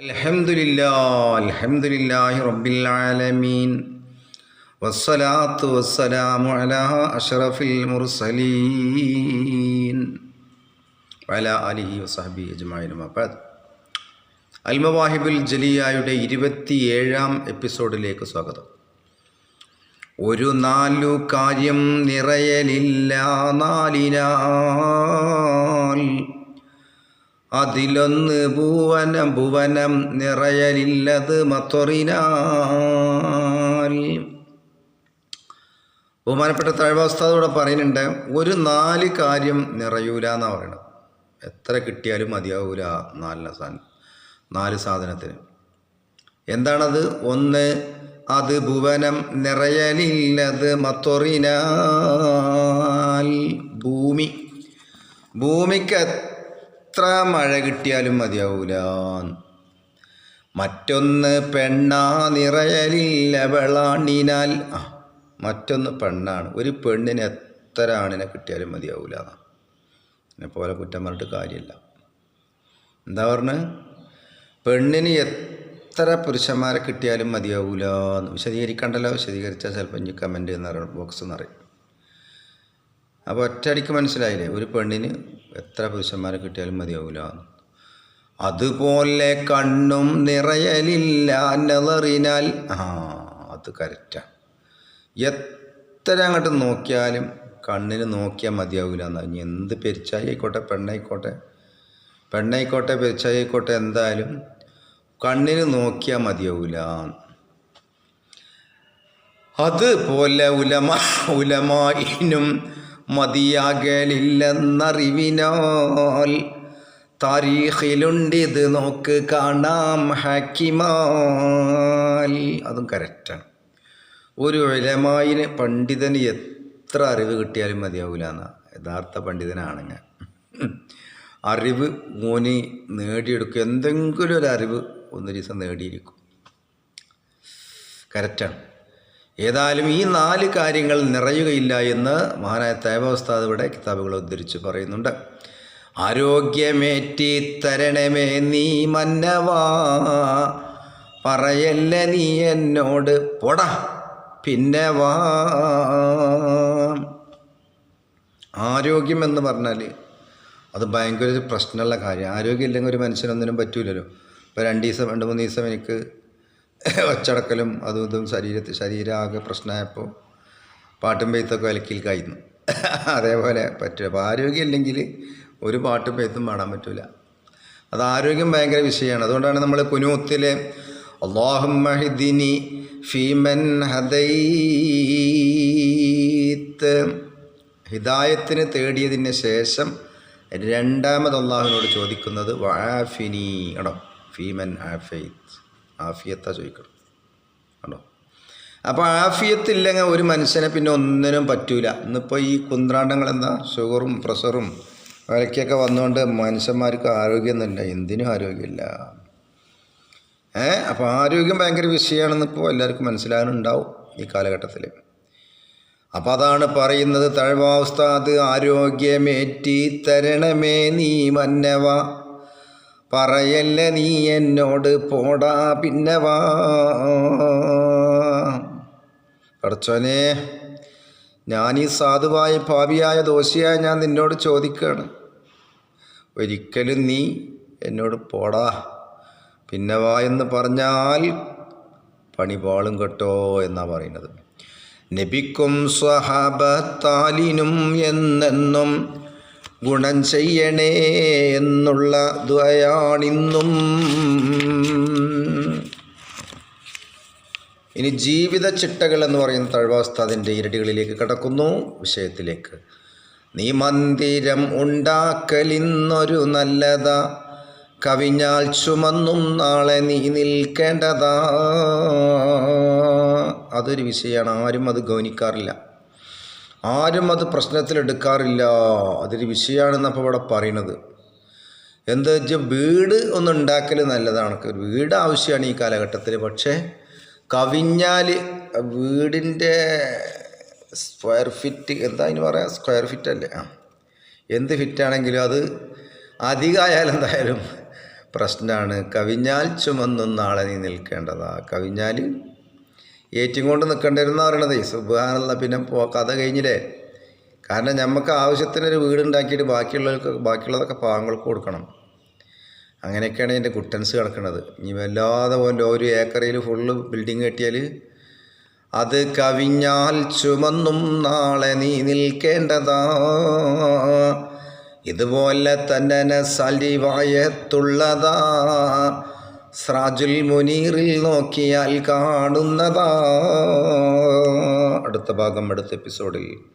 الحمد لله الحمد لله رب العالمين والصلاة والسلام على أشرف المرسلين وعلى آله وصحبه أجمعين ما بعد അൽമവാഹിബുൽ ജലിയായുടെ ഇരുപത്തിയേഴാം എപ്പിസോഡിലേക്ക് സ്വാഗതം ഒരു നാലു കാര്യം നിറയലില്ല നാലിനാൽ അതിലൊന്ന് ഭുവനം ഭുവനം നിറയലില്ലത് മത്തൊറിനാൽ. ബഹുമാനപ്പെട്ട തഴവസ്ഥയോടെ പറയുന്നുണ്ട് ഒരു നാല് കാര്യം നിറയൂല എന്നാണ് പറയുന്നത് എത്ര കിട്ടിയാലും മതിയാവൂല നാലിന സാധനം നാല് സാധനത്തിന്. എന്താണത്? ഒന്ന് അത് ഭുവനം നിറയലില്ലത് മത്തൊറിനാൽ. ഭൂമി ഭൂമിക്ക് എത്ര മഴ കിട്ടിയാലും മതിയാവൂല. മറ്റൊന്ന് പെണ്ണാ നിറയലില്ല വെളാണിനാൽ ആ മറ്റൊന്ന് പെണ്ണാണ്. ഒരു പെണ്ണിന് എത്ര ആണിനെ കിട്ടിയാലും മതിയാവൂല. എന്നെ പോലെ കുറ്റം പറഞ്ഞിട്ട് കാര്യമില്ല. എന്താ പറഞ്ഞ്? പെണ്ണിന് എത്ര പുരുഷന്മാരെ കിട്ടിയാലും മതിയാവൂല എന്ന് വിശദീകരിക്കണ്ടല്ലോ? വിശദീകരിച്ചാൽ ചിലപ്പോൾ ഇനി കമന്റ് എന്ന് ബോക്സ് എന്നറിയും അപ്പോൾ ഒറ്റയടിക്ക് മനസ്സിലായില്ലേ? ഒരു പെണ്ണിന് എത്ര പുരുഷന്മാരെ കിട്ടിയാലും മതിയാവില്ല അതുപോലെ കണ്ണും നിറയലില്ല നെതറിനാൽ ആ അത് കറക്റ്റാണ് എത്ര അങ്ങോട്ട് നോക്കിയാലും കണ്ണിന് നോക്കിയാൽ മതിയാവില്ല ഇനി എന്ത് പെരിച്ചായി ആയിക്കോട്ടെ പെണ്ണായിക്കോട്ടെ. പെണ്ണായിക്കോട്ടെ പെരിച്ചായി ആയിക്കോട്ടെ എന്തായാലും കണ്ണിന് നോക്കിയാൽ മതിയാവില്ല അതുപോലെ ഉലമ ഉലമായിനും മതിയാകലില്ലെന്നറിവിനാൽ താരീഖിലുണ്ടിത് നോക്ക് കാണാം ഹക്കിമാൽ. അതും കറക്റ്റാണ്. ഒരു ഉലമായിന് പണ്ഡിതന് എത്ര അറിവ് കിട്ടിയാലും മതിയാവില്ല എന്നാ യഥാർത്ഥ പണ്ഡിതനാണ് ഞാൻ. അറിവ് മോന് നേടിയെടുക്കും. എന്തെങ്കിലും ഒരു അറിവ് ഒന്ന് ദിവസം നേടിയിരിക്കും. കറക്റ്റാണ്. ഏതായാലും ഈ നാല് കാര്യങ്ങൾ നിറയുകയില്ല എന്ന് മഹാനായ തേവോസ്താദ് ഇവിടെ കിതാബുകൾ ഉദ്ധരിച്ച് പറയുന്നുണ്ട്. ആരോഗ്യമേറ്റി തരണമേ നീ മന്നവാ. പറയല്ല നീ എന്നോട്? പൊടാ പിന്നെ വാ. ആരോഗ്യം എന്ന് പറഞ്ഞാൽ അത് ഭയങ്കര പ്രശ്നമുള്ള കാര്യം ആരോഗ്യം ഇല്ലെങ്കിൽ ഒരു മനുഷ്യനൊന്നിനും പറ്റൂലല്ലോ. ഇപ്പോൾ രണ്ട് ദിവസം രണ്ട് മൂന്ന് ദിവസം എനിക്ക് ഒച്ചടക്കലും അതും ഇതും ശരീരത്തിൽ ശരീരമാകെ പ്രശ്നമായപ്പോൾ പാട്ടും പെയ്ത്തൊക്കെ വിലക്കിൽ കഴിയുന്നു അതേപോലെ പറ്റില്ല. അപ്പോൾ ആരോഗ്യം ഇല്ലെങ്കിൽ ഒരു പാട്ടും പെയ്ത്തും പാടാൻ പറ്റില്ല അത് ആരോഗ്യം ഭയങ്കര വിഷയമാണ് അതുകൊണ്ടാണ് നമ്മൾ കുനൂത്തിലെ ഫീമൻ ഹിദായത്തിന് തേടിയതിന് ശേഷം രണ്ടാമത് അള്ളാഹുവിനോട് ചോദിക്കുന്നത് വാഫിനി ആണോ? ഫീമൻ ആഫെയ്ത്ത് ആഫിയത്താ ചോദിക്കണം. ആണോ അപ്പോൾ ആഫിയത്തില്ലെങ്കിൽ ഒരു മനുഷ്യനെ പിന്നെ ഒന്നിനും പറ്റൂല. ഇന്നിപ്പോൾ ഈ കുന്ത്രാണ്ടങ്ങൾ എന്താ? ഷുഗറും പ്രഷറും വിലക്കൊക്കെ വന്നുകൊണ്ട് മനുഷ്യന്മാർക്ക് ആരോഗ്യമൊന്നുമില്ല. എന്തിനും ആരോഗ്യമില്ല. ഏ? അപ്പോൾ ആരോഗ്യം ഭയങ്കര വിഷയമാണെന്ന് ഇപ്പോൾ എല്ലാവർക്കും മനസ്സിലാകാനുണ്ടാവും ഈ കാലഘട്ടത്തിൽ അപ്പം അതാണ് പറയുന്നത് തഴവാസ്താദ് ആരോഗ്യമേറ്റി തരണമേ നീ മന്നവ. പറയല്ല നീ എന്നോട് പോടാ പിന്നെ വാ. പഠിച്ചോനെ ഞാൻ ഈ സാധുവായ ഭാവിയായ ദോശയായ ഞാൻ നിന്നോട് ചോദിക്കുകയാണ് ഒരിക്കലും നീ എന്നോട് പോടാ പിന്നെ വാ എന്ന് പറഞ്ഞാൽ പണിപാളും കേട്ടോ എന്നാണ് പറയുന്നത്. നബിക്കും സ്വഹാബത്താലിനും എന്നെന്നും ഗുണം ചെയ്യണേ എന്നുള്ള ദ്വയാണിന്നും ഇനി ജീവിത ചിട്ടകൾ എന്ന് പറയുന്ന തഴവാസ്ഥ അതിന്റെ ഇരടികളിലേക്ക് കടക്കുന്നു. വിഷയത്തിലേക്ക്. നീ മന്ദിരം ഉണ്ടാക്കലിന്നൊരു നല്ലതാ. കവിഞ്ഞാൽ ചുമന്നും നാളെ നീ നിൽക്കേണ്ടതാ. അതൊരു വിഷയമാണ്. ആരും അത് ഗൗനിക്കാറില്ല. ആരും അത് പ്രശ്നത്തിലെടുക്കാറില്ല. അതൊരു വിഷയമാണെന്ന് അപ്പോൾ ഇവിടെ പറയണത് എന്താ വെച്ചാൽ വീട് ഒന്ന് ഉണ്ടാക്കൽ നല്ലതാണ്. വീട് ആവശ്യമാണ് ഈ കാലഘട്ടത്തിൽ പക്ഷേ കവിഞ്ഞാൽ വീടിന്റെ സ്ക്വയർ ഫിറ്റ് എന്താ അതിന് പറയാം? സ്ക്വയർ ഫിറ്റ് അല്ലേ? ആ. എന്ത് ഫിറ്റാണെങ്കിലും അത് അധികമായാലും എന്തായാലും പ്രശ്നമാണ് കവിഞ്ഞാൽ ചുമന്നും നാളെ നീ നിൽക്കേണ്ടതാ. കവിഞ്ഞാൽ ഏറ്റും കൊണ്ട് നിൽക്കേണ്ടിരുന്ന പറയണത് സുബാനുള്ള പിന്നെ കഥ കഴിഞ്ഞില്ലേ? കാരണം നമുക്ക് ആവശ്യത്തിനൊരു വീടുണ്ടാക്കിയിട്ട് ബാക്കിയുള്ളവർക്ക് ബാക്കിയുള്ളതൊക്കെ പാവങ്ങൾക്ക് കൊടുക്കണം. അങ്ങനെയൊക്കെയാണ് എന്റെ കുട്ടൻസ് കിടക്കുന്നത് ഇനി വല്ലാതെ പോലെ ഒരു ഏക്കറയിൽ ഫുള്ള് ബിൽഡിങ് കെട്ടിയാൽ അത് കവിഞ്ഞാൽ ചുമന്നും നാളെ നീ നിൽക്കേണ്ടതാ. ഇതുപോലെ തന്നെ നസലിവായത്തുള്ളതാ സ്രാജുൽ മുനീറിൽ നോക്കിയാൽ കാണുന്നതാ. അടുത്ത ഭാഗം അടുത്ത എപ്പിസോഡിൽ.